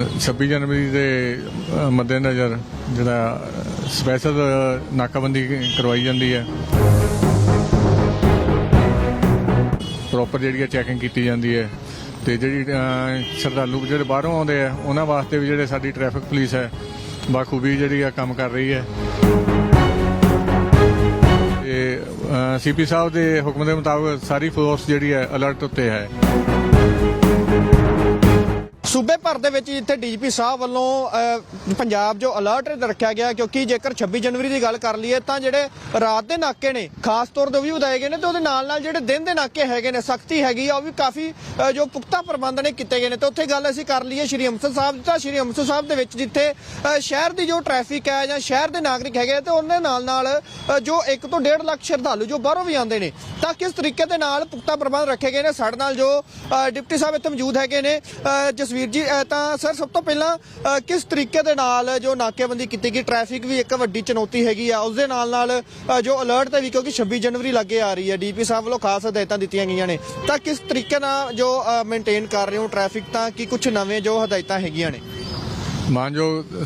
26 ਜਨਵਰੀ ਦੇ ਮੱਦੇਨਜ਼ਰ ਜਿਹੜਾ ਸਪੈਸ਼ਲ ਨਾਕਾਬੰਦੀ ਕਰਵਾਈ ਜਾਂਦੀ ਹੈ। ਪ੍ਰੋਪਰ ਜਿਹੜੀ ਹੈ ਚੈਕਿੰਗ ਕੀਤੀ ਜਾਂਦੀ ਹੈ। ਤੇ ਜਿਹੜੀ ਸ਼ਰਧਾਲੂ ਜਿਹੜੇ ਬਾਹਰੋਂ ਆਉਂਦੇ ਆ, ਉਹਨਾਂ ਵਾਸਤੇ ਵੀ ਜਿਹੜੇ ਸਾਡੀ ਟ੍ਰੈਫਿਕ ਪੁਲਿਸ ਹੈ, ਬਾਖੂਬੀ ਜਿਹੜੀ ਆ ਕੰਮ ਕਰ ਰਹੀ ਹੈ। ਤੇ ਸੀਪੀ ਸਾਹਿਬ ਦੇ ਹੁਕਮ ਦੇ ਮੁਤਾਬਕ ਸਾਰੀ ਫੋਰਸ ਜਿਹੜੀ ਹੈ ਅਲਰਟ ਉੱਤੇ ਹੈ। ਸੂਬੇ ਭਰ ਦੇ ਵਿੱਚ ਜਿੱਥੇ ਡੀਜੀਪੀ ਸਾਹਿਬ ਵੱਲੋਂ ਪੰਜਾਬ ਜੋ ਅਲਰਟ ਰੱਖਿਆ ਗਿਆ ਕਿਉਂਕਿ ਜੇਕਰ 26 ਜਨਵਰੀ ਦੀ ਗੱਲ ਕਰ ਲਈਏ ਤਾਂ ਜਿਹੜੇ ਰਾਤ ਦੇ ਨਾਕੇ ਨੇ, ਖਾਸ ਤੌਰ ਤੇ ਉਹ ਵੀ ਵਧਾਏ ਗਏ ਨੇ ਤੇ ਉਹਦੇ ਨਾਲ ਨਾਲ ਜਿਹੜੇ ਦਿਨ ਦੇ ਨਾਕੇ ਹੈਗੇ ਨੇ, ਸਖਤੀ ਹੈਗੀ ਆ, ਉਹ ਵੀ ਕਾਫੀ ਜੋ ਪੁਖਤਾ ਪ੍ਰਬੰਧ ਨੇ ਕੀਤੇ ਗਏ ਨੇ ਤੇ ਉੱਥੇ ਗੱਲ ਅਸੀਂ ਕਰ ਲਈਏ ਸ਼੍ਰੀ ਅੰਮ੍ਰਿਤਸਰ ਸਾਹਿਬ ਦੀ। ਤਾਂ ਸ਼੍ਰੀ ਅੰਮ੍ਰਿਤਸਰ ਸਾਹਿਬ ਦੇ ਵਿੱਚ ਜਿੱਥੇ ਸ਼ਹਿਰ ਦੀ ਜੋ ਟ੍ਰੈਫਿਕ ਹੈ ਜਾਂ ਸ਼ਹਿਰ ਦੇ ਨਾਗਰਿਕ ਹੈਗੇ ਆ ਤੇ ਉਹਦੇ ਨਾਲ ਨਾਲ ਜੋ 1 ਤੋਂ 1.5 ਲੱਖ ਸ਼ਰਧਾਲੂ ਜੋ ਬਾਹਰੋਂ ਵੀ ਆਉਂਦੇ ਨੇ, ਤਾਂ ਕਿਸ ਤਰੀਕੇ ਦੇ ਨਾਲ ਪੁਖਤਾ ਪ੍ਰਬੰਧ ਰੱਖੇ ਗਏ ਨੇ? ਸਾਡੇ ਨਾਲ ਜੋ ਡਿਪਟੀ ਸਾਹਿਬ ਇੱਥੇ ਮੌਜੂਦ ਹੈਗੇ ਨੇ ਜਸਵੀਰ ਜਸਵੀਰ ਜੀ ਤਾਂ ਸਰ ਸਭ ਤੋਂ ਪਹਿਲਾਂ ਕਿਸ ਤਰੀਕੇ ਦੇ ਨਾਲ ਜੋ ਨਾਕੇਬੰਦੀ ਕੀਤੀ ਗਈ ਟ੍ਰੈਫਿਕ ਵੀ ਇੱਕ ਵੱਡੀ ਚੁਣੌਤੀ ਹੈਗੀ ਆ ਉਸ ਦੇ ਨਾਲ ਨਾਲ ਜੋ ਅਲਰਟ ਤੇ ਵੀ ਕਿਉਂਕਿ 26 ਜਨਵਰੀ ਲੱਗੇ ਆ ਰਹੀ ਹੈ ਡੀਪੀ ਸਾਹਿਬ ਵੱਲੋਂ ਖਾਸ ਹਦਾਇਤਾਂ ਦਿੱਤੀਆਂ ਗਈਆਂ ਨੇ ਤਾਂ ਕਿਸ ਤਰੀਕੇ ਨਾਲ ਜੋ ਮੇਨਟੇਨ ਕਰ ਰਹੇ ਹੋ ਟ੍ਰੈਫਿਕ ਤਾਂ ਕੀ ਕੁਝ ਨਵੇਂ ਜੋ ਹਦਾਇਤਾਂ ਹੈਗੀਆਂ ਨੇ? ਮਾਨਯੋਗ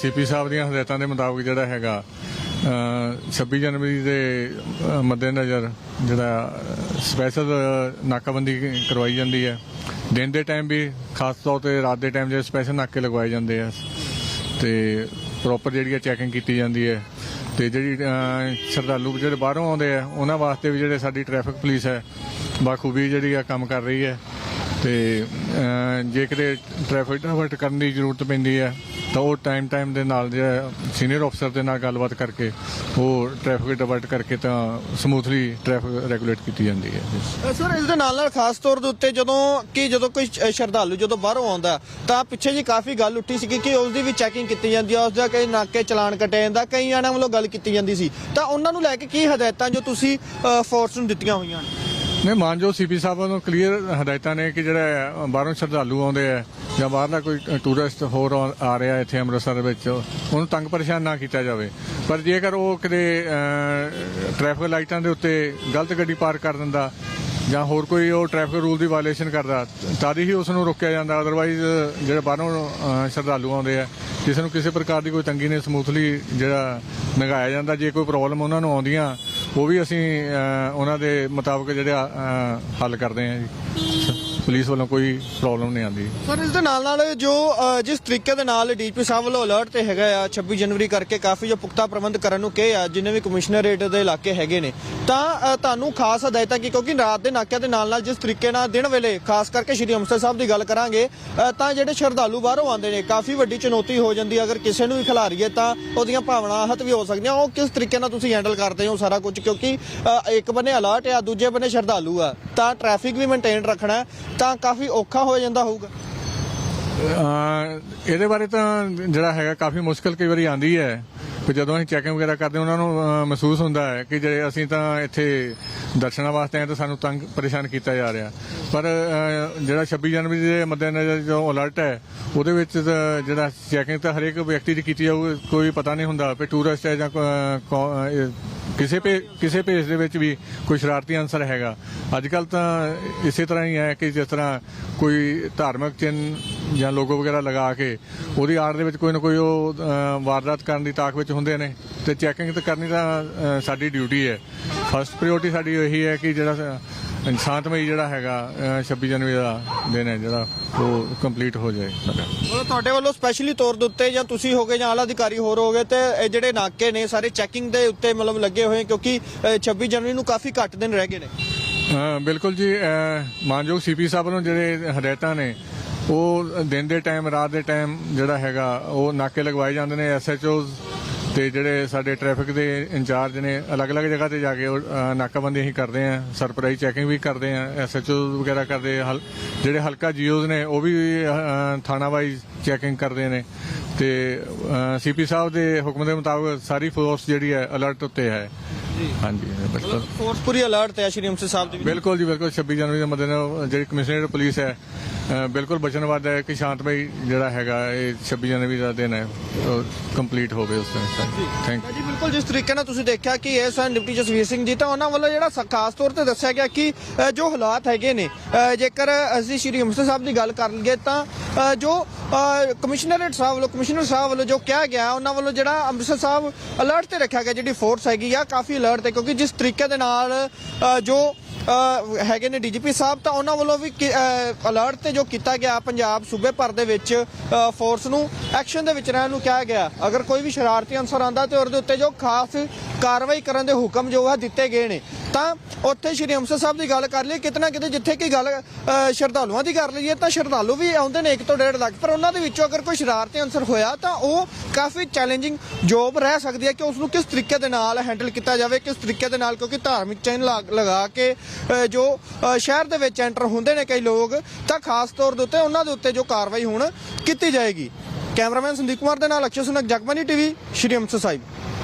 ਸੀਪੀ ਸਾਹਿਬ ਦੀਆਂ ਹਦਾਇਤਾਂ ਦੇ ਮੁਤਾਬਕ ਜਿਹੜਾ ਹੈਗਾ ਅ, 26 ਜਨਵਰੀ ਦੇ ਅ, ਮੱਦੇਨਜ਼ਰ ਜਿਹੜਾ ਸਪੈਸ਼ਲ ਨਾਕਾਬੰਦੀ ਕਰਵਾਈ ਜਾਂਦੀ ਹੈ। ਦਿਨ ਦੇ ਟਾਈਮ ਵੀ ਖਾਸ ਤੌਰ ਤੇ ਰਾਤ ਦੇ ਟਾਈਮ ਜਿਹੜੇ ਸਪੈਸ਼ਲ ਨਾਕੇ ਲਗਵਾਏ ਜਾਂਦੇ ਆ। ਤੇ ਪ੍ਰੋਪਰ ਜਿਹੜੀ ਹੈ ਚੈਕਿੰਗ ਕੀਤੀ ਜਾਂਦੀ ਹੈ। ਤੇ ਜਿਹੜੀ ਸ਼ਰਧਾਲੂ ਜਿਹੜੇ ਬਾਹਰੋਂ ਆਉਂਦੇ ਆ, ਉਹਨਾਂ ਵਾਸਤੇ ਵੀ ਜਿਹੜੇ ਸਾਡੀ ਟ੍ਰੈਫਿਕ ਪੁਲਿਸ ਹੈ, ਬਾਖੂਬੀ ਜਿਹੜੀ ਆ ਕੰਮ ਕਰ ਰਹੀ ਹੈ। ਤੇ ਅਹ, ਜੇ ਕਿਤੇ ਟ੍ਰੈਫਿਕ ਡਾਇਵਰਟ ਕਰਨ ਦੀ ਜ਼ਰੂਰਤ ਪੈਂਦੀ ਹੈ ਤਾਂ ਉਹ ਟਾਈਮ ਟਾਈਮ ਦੇ ਨਾਲ ਜਿਹੜਾ ਸੀਨੀਅਰ ਅਫਸਰ ਦੇ ਨਾਲ ਗੱਲਬਾਤ ਕਰਕੇ ਉਹ ਟ੍ਰੈਫਿਕ ਡਾਇਵਰਟ ਕਰਕੇ ਤਾਂ ਸਮੂਥਲੀ ਟ੍ਰੈਫਿਕ ਰੈਗੂਲੇਟ ਕੀਤੀ ਜਾਂਦੀ ਹੈ। ਸਰ ਇਸ ਦੇ ਨਾਲ ਨਾਲ ਖਾਸ ਤੌਰ ਦੇ ਉੱਤੇ ਜਦੋਂ ਕਿ ਜਦੋਂ ਕੋਈ ਸ਼ਰਧਾਲੂ ਜਦੋਂ ਬਾਹਰੋਂ ਆਉਂਦਾ ਤਾਂ ਪਿੱਛੇ ਜੀ ਕਾਫੀ ਗੱਲ ਉੱਠੀ ਸੀ ਕਿ ਉਸ ਦੀ ਵੀ ਚੈਕਿੰਗ ਕੀਤੀ ਜਾਂਦੀ ਆ ਉਸ ਦਾ ਕਈ ਨਾਕੇ ਚਲਾਨ ਕੱਟਿਆ ਜਾਂਦਾ ਕਈ ਆਣਾ ਵੱਲੋਂ ਗੱਲ ਕੀਤੀ ਜਾਂਦੀ ਸੀ। ਤਾਂ ਉਹਨਾਂ ਨੂੰ ਲੈ ਕੇ ਕੀ ਹਦਾਇਤਾਂ ਜੋ ਤੁਸੀਂ ਫੋਰਸ ਨੂੰ ਦਿੱਤੀਆਂ ਹੋਈਆਂ ਨੇ? ਨਹੀਂ ਮਾਨਜੋ ਸੀਪੀ ਸਾਹਿਬ ਨੂੰ ਕਲੀਅਰ ਹਦਾਇਤਾਂ ਨੇ ਕਿ ਜਿਹੜਾ ਬਾਹਰੋਂ ਸ਼ਰਧਾਲੂ ਆਉਂਦੇ ਆ ਜਾਂ ਬਾਹਰ ਦਾ ਕੋਈ ਟੂਰਿਸਟ ਹੋਰ ਆ ਰਿਹਾ ਇੱਥੇ ਅੰਮ੍ਰਿਤਸਰ ਵਿੱਚ, ਉਹਨੂੰ ਤੰਗ ਪਰੇਸ਼ਾਨ ਨਾ ਕੀਤਾ ਜਾਵੇ। ਪਰ ਜੇਕਰ ਉਹ ਕਿਤੇ ਟ੍ਰੈਫਿਕ ਲਾਈਟਾਂ ਦੇ ਉੱਤੇ ਗਲਤ ਗੱਡੀ ਪਾਰਕ ਕਰ ਦਿੰਦਾ ਜਾਂ ਹੋਰ ਕੋਈ ਉਹ ਟ੍ਰੈਫਿਕ ਰੂਲ ਦੀ ਵਾਇਲੇਸ਼ਨ ਕਰਦਾ, ਤਦ ਹੀ ਉਸ ਨੂੰ ਰੋਕਿਆ ਜਾਂਦਾ। ਅਦਰਵਾਈਜ਼ ਜਿਹੜੇ ਬਾਹਰੋਂ ਸ਼ਰਧਾਲੂ ਆਉਂਦੇ ਆ ਕਿਸੇ ਨੂੰ ਕਿਸੇ ਪ੍ਰਕਾਰ ਦੀ ਕੋਈ ਤੰਗੀ ਨਹੀਂ ਸਮੂਥਲੀ ਜਿਹੜਾ ਨਗਾਇਆ ਜਾਂਦਾ। ਜੇ ਕੋਈ ਪ੍ਰੋਬਲਮ ਉਹਨਾਂ ਨੂੰ ਆਉਂਦੀਆਂ ਉਹ ਵੀ ਅਸੀਂ ਉਹਨਾਂ ਦੇ ਮੁਤਾਬਕ ਜਿਹੜਾ ਹੱਲ ਕਰਦੇ ਹਾਂ ਜੀ। ਪੁਲਿਸ ਵੱਲੋਂ ਕੋਈ ਪ੍ਰੋਬਲਮ ਨਹੀਂ ਆਉਂਦੀ। ਸਰ ਇਸ ਦੇ ਨਾਲ ਨਾਲ ਜੋ ਅ, ਜਿਸ ਤਰੀਕੇ ਦੇ ਨਾਲ ਡੀਜੀਪੀ ਸਾਹਿਬ ਵੱਲੋਂ ਅਲਰਟ ਤੇ ਹੈਗਾ ਆ 26 ਜਨਵਰੀ ਕਰਕੇ ਕਾਫੀ ਜੋ ਪੁਖਤਾ ਪ੍ਰਬੰਧ ਕਰਨ ਨੂੰ ਕਹੇ ਆ ਜਿੰਨੇ ਵੀ ਕਮਿਸ਼ਨਰੇਟ ਦੇ ਇਲਾਕੇ ਹੈਗੇ ਨੇ ਤਾਂ ਅ, ਤੁਹਾਨੂੰ ਖਾਸ ਹਦਾਇਤਾਂ ਕੀ? ਕਿਉਂਕਿ ਰਾਤ ਦੇ ਨਾਕਿਆਂ ਦੇ ਨਾਲ ਨਾਲ ਜਿਸ ਤਰੀਕੇ ਨਾਲ ਦਿਨ ਵੇਲੇ ਖਾਸ ਕਰਕੇ ਸ਼੍ਰੀ ਅੰਮ੍ਰਿਤਸਰ ਸਾਹਿਬ ਦੀ ਗੱਲ ਕਰਾਂਗੇ ਅ, ਤਾਂ ਜਿਹੜੇ ਸ਼ਰਧਾਲੂ ਬਾਹਰੋਂ ਆਉਂਦੇ ਨੇ ਕਾਫੀ ਵੱਡੀ ਚੁਣੌਤੀ ਹੋ ਜਾਂਦੀ ਹੈ। ਅਗਰ ਕਿਸੇ ਨੂੰ ਵੀ ਖਿਲਾਰੀਏ ਤਾਂ ਉਹਦੀਆਂ ਭਾਵਨਾ ਆਹਤ ਵੀ ਹੋ ਸਕਦੀਆਂ। ਉਹ ਕਿਸ ਤਰੀਕੇ ਨਾਲ ਤੁਸੀਂ ਹੈਂਡਲ ਕਰਦੇ ਹੋ ਸਾਰਾ ਕੁਝ? ਕਿਉਂਕਿ ਅ, ਇੱਕ ਬੰਨੇ ਅਲਰਟ ਆ ਦੂਜੇ ਬੰਨੇ ਸ਼ਰਧਾਲੂ ਆ ਤਾਂ ਟ੍ਰੈਫਿਕ ਵੀ ਮੇਨਟੇਨ ਰੱਖਣਾ ਹੈ, ਤਾਂ ਕਾਫੀ ਔਖਾ ਹੋ ਜਾਂਦਾ ਹੋਊਗਾ। ਅਹ ਇਹਦੇ ਬਾਰੇ ਤਾਂ ਜਿਹੜਾ ਹੈਗਾ ਕਾਫੀ ਮੁਸ਼ਕਲ ਕਈ ਵਾਰੀ ਆਂਦੀ ਹੈ। ਵੀ ਜਦੋਂ ਅਸੀਂ ਚੈਕਿੰਗ ਵਗੈਰਾ ਕਰਦੇ ਹਾਂ, ਉਹਨਾਂ ਨੂੰ ਅਹ, ਮਹਿਸੂਸ ਹੁੰਦਾ ਹੈ ਕਿ ਜਿਹੜੇ ਅਸੀਂ ਤਾਂ ਇੱਥੇ ਦਰਸ਼ਨਾਂ ਵਾਸਤੇ ਆਏ ਤਾਂ ਸਾਨੂੰ ਤੰਗ ਪਰੇਸ਼ਾਨ ਕੀਤਾ ਜਾ ਰਿਹਾ। ਪਰ ਅਹ, ਜਿਹੜਾ 26 ਜਨਵਰੀ ਦੇ ਮੱਦੇਨਜ਼ਰ ਜੋ ਅਲਰਟ ਹੈ ਉਹਦੇ ਵਿੱਚ ਤਾਂ ਜਿਹੜਾ ਚੈਕਿੰਗ ਤਾਂ ਹਰੇਕ ਵਿਅਕਤੀ ਦੀ ਕੀਤੀ ਜਾਊ ਕੋਈ ਪਤਾ ਨਹੀਂ ਹੁੰਦਾ ਵੀ ਟੂਰਿਸਟ ਹੈ ਜਾਂ ਕੋ- ਕੌ- ਇਹ ਕਿਸੇ ਭੇ ਕਿਸੇ ਭੇਸ ਦੇ ਵਿੱਚ ਵੀ ਕੋਈ ਸ਼ਰਾਰਤੀ ਅੰਸਰ ਹੈਗਾ। ਅੱਜ ਕੱਲ ਤਾਂ ਇਸੇ ਤਰ੍ਹਾਂ ਹੀ ਹੈ ਕਿ ਜਿਸ ਤਰ੍ਹਾਂ ਕੋਈ ਧਾਰਮਿਕ ਚਿੰਨ੍ਹ ਜਾਂ ਲੋਗੋ ਵਗੈਰਾ ਲਗਾ ਕੇ ਉਹਦੀ ਆੜ ਦੇ ਵਿੱਚ ਕੋਈ ਨਾ ਕੋਈ ਉਹ ਵਾਰਦਾਤ ਕਰਨ ਦੀ ਤਾਕ ਵਿੱਚ ਹੁੰਦੇ ਨੇ। ਤੇ ਚੈਕਿੰਗ ਤਾਂ ਕਰਨੀ ਤਾਂ ਸਾਡੀ ਡਿਊਟੀ ਹੈ। ਫਸਟ ਪ੍ਰਾਇੋਰਟੀ ਸਾਡੀ ਇਹੀ ਹੈ ਕਿ ਜਿਹੜਾ ਸ਼ਾਂਤਮਈ ਜਿਹੜਾ ਹੈਗਾ ਅਹ, 26 ਜਨਵਰੀ ਦਾ ਦਿਨ ਹੈ ਜਿਹੜਾ ਉਹ ਕੰਪਲੀਟ ਹੋ ਜਾਏ। ਸਾਡਾ ਮਤਲਬ ਤੁਹਾਡੇ ਵੱਲੋਂ ਸਪੈਸ਼ਲੀ ਤੌਰ ਦੇ ਉੱਤੇ ਜਾਂ ਤੁਸੀਂ ਹੋਗੇ ਜਾਂ ਆਲਾ ਅਧਿਕਾਰੀ ਹੋਰ ਹੋਗੇ ਤੇ ਇਹ ਜਿਹੜੇ ਨਾਕੇ ਨੇ ਸਾਰੇ ਚੈਕਿੰਗ ਦੇ ਉੱਤੇ ਮਤਲਬ ਲੱਗੇ ਹੋਏ ਕਿਉਂਕਿ ਅ, 26 ਜਨਵਰੀ ਨੂੰ ਕਾਫੀ ਘੱਟ ਦਿਨ ਰਹਿ ਗਏ ਨੇ। ਬਿਲਕੁਲ ਜੀ ਮਾਨਯੋਗ ਸੀਪੀ ਸਾਹਿਬ ਨੂੰ ਜਿਹੜੇ ਹਦਾਇਤਾਂ ਨੇ ਉਹ ਦਿਨ ਦੇ ਟਾਈਮ ਰਾਤ ਦੇ ਟਾਈਮ ਜਿਹੜਾ ਹੈਗਾ ਉਹ ਨਾਕੇ ਲਗਵਾਏ ਜਾਂਦੇ ਨੇ ਐਸਐਚਓਜ਼ ਤੇ ਜਿਹੜੇ ਸਾਡੇ ਟ੍ਰੈਫਿਕ ਦੇ ਇੰਚਾਰਜ ਨੇ ਅਲੱਗ-ਅਲੱਗ ਜਗ੍ਹਾ ਤੇ ਜਾ ਕੇ ਉਹ, ਨਾਕਾਬੰਦੀ ਅਸੀਂ ਕਰਦੇ ਆਂ ਸਰਪ੍ਰਾਈਜ਼ ਚੈਕਿੰਗ ਵੀ ਕਰਦੇ ਆਂ ਐਸਐਚਓਜ਼ ਵਗੈਰਾ ਕਰਦੇ ਹਲ- ਜਿਹੜੇ ਹਲਕਾ ਜੀਓਜ਼ ਨੇ ਉਹ ਵੀ ਥਾਣਾ ਵਾਈਜ਼ ਚੈਕਿੰਗ ਕਰਦੇ ਨੇ। ਤੇ ਸੀਪੀ ਸਾਹਿਬ ਦੇ ਹੁਕਮ ਦੇ ਮੁਤਾਬਕ ਸਾਰੀ ਫੋਰਸ ਜਿਹੜੀ ਹੈ ਅਲਰਟ ਉੱਤੇ ਹੈ। ਹਾਂਜੀ ਬਿਲਕੁਲ। ਫੋਰਸ ਪੂਰੀ ਅਲਰਟ ਤੇ ਆ ਸ਼੍ਰੀ ਅੰਮ੍ਰਿਤਸਰ ਸਾਹਿਬ ਦੀ ਵੀ। ਬਿਲਕੁਲ ਜੀ ਬਿਲਕੁਲ। 26 ਜਨਵਰੀ ਦੇ ਮੱਦੇਨਜ਼ਰ ਜਿਹੜੀ ਕਮਿਸ਼ਨਰੇਟ ਪੁਲਿਸ ਹੈ ਬਿਲਕੁਲ ਬਚਨਵਾਦ ਹੈ ਕਿ ਸ਼ਾਂਤਮਈ ਜਿਹੜਾ ਹੈਗਾ ਇਹ 26 ਜਨਵਰੀ ਦਾ ਦਿਨ ਹੈ ਕੰਪਲੀਟ ਹੋਵੇ ਉਸ ਦਿਨ ਥੈਂਕ ਜੀ। ਬਿਲਕੁਲ ਜਿਸ ਤਰੀਕੇ ਨਾਲ ਤੁਸੀਂ ਦੇਖਿਆ ਕਿ ਇਹ ਸਨ ਡਿਪਟੀ ਜਸਵੀਰ ਸਿੰਘ ਜੀ ਤਾਂ ਉਹਨਾਂ ਵੱਲੋਂ ਜਿਹੜਾ ਖਾਸ ਤੌਰ ਤੇ ਦੱਸਿਆ ਗਿਆ ਕਿ ਜੋ ਹਾਲਾਤ ਹੈਗੇ ਨੇ ਜੇਕਰ ਅਸੀਂ ਸ਼੍ਰੀ ਅੰਮ੍ਰਿਤਸਰ ਸਾਹਿਬ ਦੀ ਗੱਲ ਕਰ ਲਈਏ ਤਾਂ ਜੋ ਕਮਿਸ਼ਨਰੇਟ ਸਾਹਿਬ ਵੱਲੋਂ, ਕਮਿਸ਼ਨਰ ਸਾਹਿਬ ਵੱਲੋਂ ਜੋ ਕਿਹਾ ਗਿਆ, ਉਹਨਾਂ ਵੱਲੋਂ ਜਿਹੜਾ ਅੰਮ੍ਰਿਤਸਰ ਸਾਹਿਬ ਅਲਰਟ ਤੇ ਰੱਖਿਆ ਗਿਆ, ਜਿਹੜੀ ਫੋਰਸ ਹੈਗੀ ਆ, ਕਾਫੀ ਅਲਰਟ ਤੇ ਕਿਉਂਕਿ ਜਿਸ ਤਰੀਕੇ ਦੇ ਨਾਲ ਜੋ ਹੈਗੇ ਨੇ ਡੀਜੀਪੀ ਸਾਹਿਬ, ਤਾਂ ਉਹਨਾਂ ਵੱਲੋਂ ਵੀ ਅਲਰਟ ਤੇ ਜੋ ਕੀਤਾ ਗਿਆ ਪੰਜਾਬ ਸੂਬੇ ਭਰ ਦੇ ਵਿੱਚ ਫੋਰਸ ਨੂੰ ਐਕਸ਼ਨ ਦੇ ਵਿੱਚ ਰਹਿਣ ਨੂੰ ਕਿਹਾ ਗਿਆ। ਅਗਰ ਕੋਈ ਵੀ ਸ਼ਰਾਰਤੀ ਅਨਸਰ ਆਂਦਾ ਤੇ ਉਹਦੇ ਉੱਤੇ ਜੋ ਖਾਸ ਕਾਰਵਾਈ ਕਰਨ ਦੇ ਹੁਕਮ ਜੋ ਆ ਦਿੱਤੇ ਗਏ ਨੇ। ਤਾਂ ਉੱਥੇ ਸ਼੍ਰੀ ਅੰਮ੍ਰਿਤਸਰ ਸਾਹਿਬ ਦੀ ਗੱਲ ਕਰ ਲਈਏ ਕਿਤਨਾ ਕਿਤੇ ਜਿੱਥੇ ਕੀ ਗੱਲ ਸ਼ਰਧਾਲੂਆਂ ਦੀ ਕਰ ਲਈਏ, ਤਾਂ ਸ਼ਰਧਾਲੂ ਵੀ ਆਉਂਦੇ ਨੇ 1 ਤੋਂ 1.5 ਲੱਖ। ਪਰ ਉਹਨਾਂ ਦੇ ਵਿੱਚੋਂ ਅਗਰ ਕੋਈ ਸ਼ਰਾਰਤੀ ਅਨਸਰ ਹੋਇਆ, ਤਾਂ ਉਹ ਕਾਫੀ ਚੈਲੰਜਿੰਗ ਜੋਬ ਰਹਿ ਸਕਦੀ ਹੈ ਕਿ ਉਸ ਨੂੰ ਕਿਸ ਤਰੀਕੇ ਦੇ ਨਾਲ ਹੈਂਡਲ ਕੀਤਾ ਜਾਵੇ, ਕਿਸ ਤਰੀਕੇ ਦੇ ਨਾਲ ਕਿਉਂਕਿ ਧਾਰਮਿਕ ਚੈਨ ਲਗਾ ਕੇ ਜੋ ਸ਼ਹਿਰ ਦੇ ਵਿੱਚ ਐਂਟਰ ਹੁੰਦੇ ਨੇ ਕਈ ਲੋਕ, ਤਾਂ ਖਾਸ ਤੌਰ ਦੇ ਉੱਤੇ ਉਹਨਾਂ ਦੇ ਉੱਤੇ ਜੋ ਕਾਰਵਾਈ ਹੁਣ ਕੀਤੀ ਜਾਏਗੀ। ਕੈਮਰਾਮੈਨ ਸੰਦੀਪ ਕੁਮਾਰ ਦੇ ਨਾਲ ਅਕਸ਼ੇ ਸੁਨਕ ਜਗਬਾਨੀ ਟੀਵੀ, ਸ਼੍ਰੀ ਅੰਮ੍ਰਿਤਸਰ ਸਾਹਿਬ।